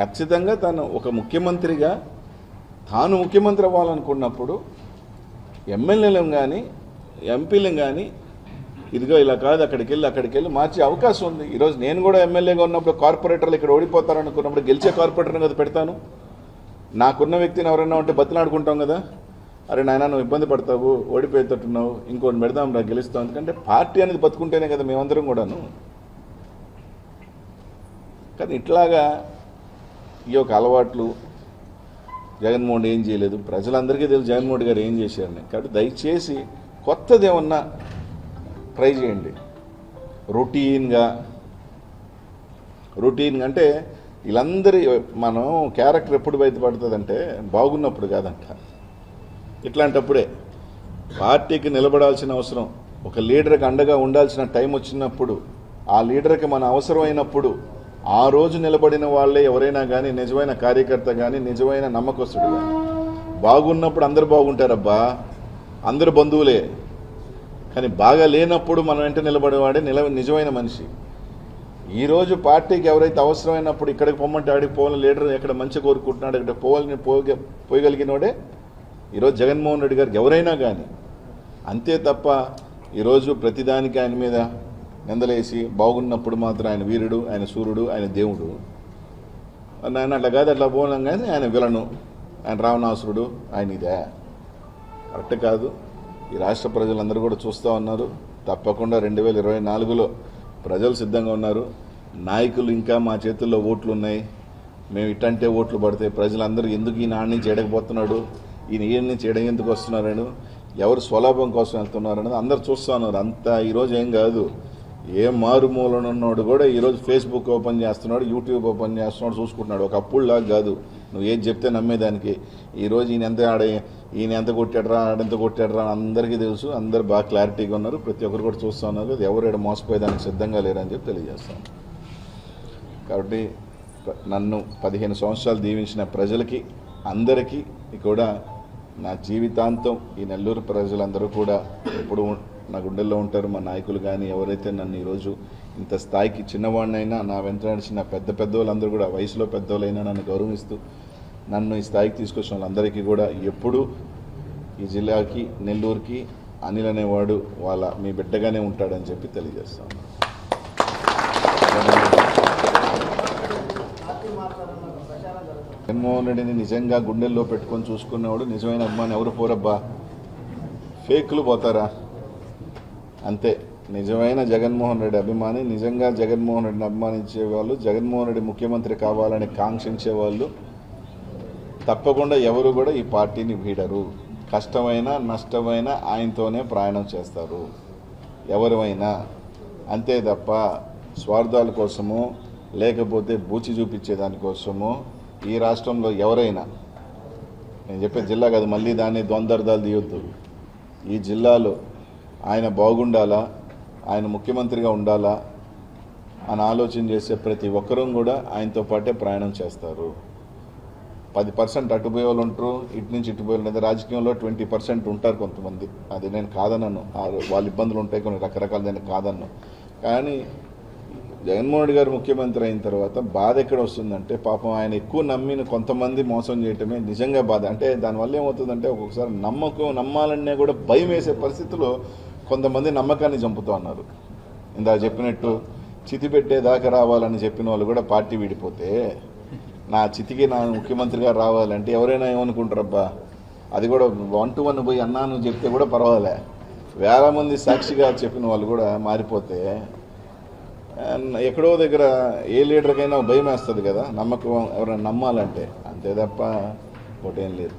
ఖచ్చితంగా తను ఒక ముఖ్యమంత్రిగా తాను ముఖ్యమంత్రి అవ్వాలనుకున్నప్పుడు ఎమ్మెల్యేలను కానీ ఎంపీలను కానీ ఇదిగో ఇలా కాదు అక్కడికి వెళ్ళి అక్కడికి వెళ్ళి మార్చే అవకాశం ఉంది. ఈరోజు నేను కూడా ఎమ్మెల్యేగా ఉన్నప్పుడు కార్పొరేటర్లు ఇక్కడ ఓడిపోతారనుకున్నప్పుడు గెలిచే కార్పొరేటర్ని కదా పెడతాను. నాకున్న వ్యక్తిని ఎవరైనా ఉంటే బతిలాడుకుంటాం కదా. అరే నాయన నువ్వు ఇబ్బంది పడతావు ఓడిపోయేటట్టున్నావు ఇంకోటి పెడదాం రా గెలుస్తావు ఎందుకంటే పార్టీ అనేది బతుకుంటేనే కదా మేమందరం కూడాను. కానీ ఇట్లాగా ఈ యొక్క అలవాట్లు జగన్మోహన్ ఏం చేయలేదు. ప్రజలందరికీ తెలుసు జగన్మోహన్ గారు ఏం చేశారని. కాబట్టి దయచేసి కొత్తది ఏమన్నా ట్రై చేయండి. రొటీన్గా రొటీన్గా అంటే వీళ్ళందరి మనం క్యారెక్టర్ ఎప్పుడు బయటపడుతుందంటే బాగున్నప్పుడు కాదంట. ఇట్లాంటప్పుడే పార్టీకి నిలబడాల్సిన అవసరం. ఒక లీడర్కి అండగా ఉండాల్సిన టైం వచ్చినప్పుడు ఆ లీడర్కి మన అవసరమైనప్పుడు ఆ రోజు నిలబడిన వాళ్ళే ఎవరైనా కానీ నిజమైన కార్యకర్త కానీ నిజమైన నమ్మకస్తుడు కానీ బాగున్నప్పుడు అందరు బాగుంటారబ్బా. అందరు బంధువులే. కానీ బాగా లేనప్పుడు మనం వెంట నిలబడేవాడే నిల నిజమైన మనిషి. ఈరోజు పార్టీకి ఎవరైతే అవసరమైనప్పుడు ఇక్కడికి పొమ్మంటే ఆడికి పోవాలని లీడర్ ఎక్కడ మంచి కోరుకుంటున్నాడు ఇక్కడ పోవాలని పోగ పోయగలిగినోడే ఈరోజు జగన్మోహన్ రెడ్డి గారికి ఎవరైనా కానీ అంతే తప్ప ఈరోజు ప్రతిదానికి ఆయన మీద నిందలేసి బాగున్నప్పుడు మాత్రం ఆయన వీరుడు ఆయన సూర్యుడు ఆయన దేవుడు. ఆయన అట్లా కాదు అట్లా పోలం కానీ ఆయన విలను. ఆయన రావణాసురుడు ఆయన ఇదే. కరెక్ట్ కాదు. ఈ రాష్ట్ర ప్రజలందరూ కూడా చూస్తూ ఉన్నారు. తప్పకుండా రెండు వేల ఇరవై నాలుగులో ప్రజలు సిద్ధంగా ఉన్నారు. నాయకులు ఇంకా మా చేతుల్లో ఓట్లు ఉన్నాయి మేము ఇట్టంటే ఓట్లు పడితే ప్రజలందరూ ఎందుకు ఈ నాన్న నుంచి ఎడకపోతున్నాడు ఈయన ఈయన నుంచి ఎడ ఎందుకు వస్తున్నారని? ఎవరు స్వలాభం కోసం వెళ్తున్నారు అనేది అందరు చూస్తూ ఉన్నారు. అంత ఈరోజు ఏం కాదు. ఏ మారుమూలన ఉన్నాడు కూడా ఈరోజు ఫేస్బుక్ ఓపెన్ చేస్తున్నాడు యూట్యూబ్ ఓపెన్ చేస్తున్నాడు చూసుకుంటున్నాడు. ఒకప్పుడు లాగా కాదు. నువ్వు ఏది చెప్తే నమ్మేదానికి. ఈరోజు ఈయన ఎంత ఆడే ఈయన ఎంత కొట్టాడరా ఆడెంత కొట్టాడరా అని అందరికీ తెలుసు. అందరు బాగా క్లారిటీగా ఉన్నారు. ప్రతి ఒక్కరు కూడా చూస్తూ ఉన్నారు. ఎవరు ఇక్కడ మోసపోయేదానికి సిద్ధంగా లేరని చెప్పి తెలియజేస్తాను. కాబట్టి నన్ను పదిహేను సంవత్సరాలు దీవించిన ప్రజలకి అందరికీ కూడా నా జీవితాంతం ఈ నెల్లూరు ప్రజలందరూ కూడా ఎప్పుడు నా గుండెల్లో ఉంటారు మా నాయకులు కానీ ఎవరైతే నన్ను ఈరోజు ఇంత స్థాయికి చిన్నవాడినైనా నా వెంట నడిచిన పెద్ద పెద్ద వాళ్ళందరూ కూడా వయసులో పెద్దవాళ్ళైనా నన్ను గౌరవిస్తూ నన్ను ఈ స్థాయికి తీసుకొచ్చిన వాళ్ళందరికీ కూడా ఎప్పుడూ ఈ జిల్లాకి నెల్లూరుకి అనిల్ అనేవాడు వాళ్ళ మీ బిడ్డగానే ఉంటాడని చెప్పి తెలియజేస్తాను జగన్మోహన్ రెడ్డిని నిజంగా గుండెల్లో పెట్టుకొని చూసుకునేవాడు నిజమైన అభిమాని ఎవరు పోరబ్బా? ఫేక్లు పోతారా? అంతే. నిజమైన జగన్మోహన్ రెడ్డి అభిమాని నిజంగా జగన్మోహన్ రెడ్డిని అభిమానించే వాళ్ళు జగన్మోహన్ రెడ్డి ముఖ్యమంత్రి కావాలని కాంక్షించే వాళ్ళు తప్పకుండా ఎవరు కూడా ఈ పార్టీని వీడరు. కష్టమైన నష్టమైన ఆయనతోనే ప్రయాణం చేస్తారు. ఎవరివైనా. అంతే తప్ప స్వార్థాల కోసమో లేకపోతే బూచి చూపించేదానికోసమో ఈ రాష్ట్రంలో ఎవరైనా. నేను చెప్పే జిల్లా కాదు మళ్ళీ దాన్ని ద్వందర్థాలు తీయొద్దు. ఈ జిల్లాలో ఆయన బాగుండాలా? ఆయన ముఖ్యమంత్రిగా ఉండాలా? అని ఆలోచన చేసే ప్రతి ఒక్కరూ కూడా ఆయనతో పాటే ప్రయాణం చేస్తారు. పది పర్సెంట్ అటుపోయే వాళ్ళు ఉంటారు ఇటు నుంచి ఇటు పోయే రాజకీయంలో ట్వంటీ పర్సెంట్ ఉంటారు కొంతమంది. అది నేను కాదన్నాను ఆ- వాళ్ళ ఇబ్బందులు ఉంటాయి కొన్ని రకరకాల నేను కాదన్నాను కానీ జగన్మోహన్ రెడ్డి గారు ముఖ్యమంత్రి అయిన తర్వాత బాధ ఎక్కడ వస్తుందంటే పాపం ఆయన ఎక్కువ నమ్మిన కొంతమంది మోసం చేయటమే నిజంగా బాధ. అంటే దానివల్ల ఏమవుతుందంటే ఒక్కొక్కసారి నమ్మకం నమ్మాలనే కూడా భయం వేసే పరిస్థితిలో కొంతమంది నమ్మకాన్ని చంపుతూ ఉన్నారు. ఇందాక చెప్పినట్టు చితి పెట్టేదాకా రావాలని చెప్పిన వాళ్ళు కూడా పార్టీ విడిపోతే నా చితికి నా ముఖ్యమంత్రిగా రావాలంటే ఎవరైనా ఏమనుకుంటారబ్బా? అది కూడా వన్ టు వన్ పోయి అన్నా నువ్వు చెప్తే కూడా పర్వాలే. వేల మంది సాక్షిగా చెప్పిన వాళ్ళు కూడా మారిపోతే ఎక్కడో దగ్గర ఏ లీడర్కైనా భయం వేస్తుంది కదా నమ్మకం ఎవరైనా నమ్మాలంటే. అంతే తప్ప ఒకటేం లేదు.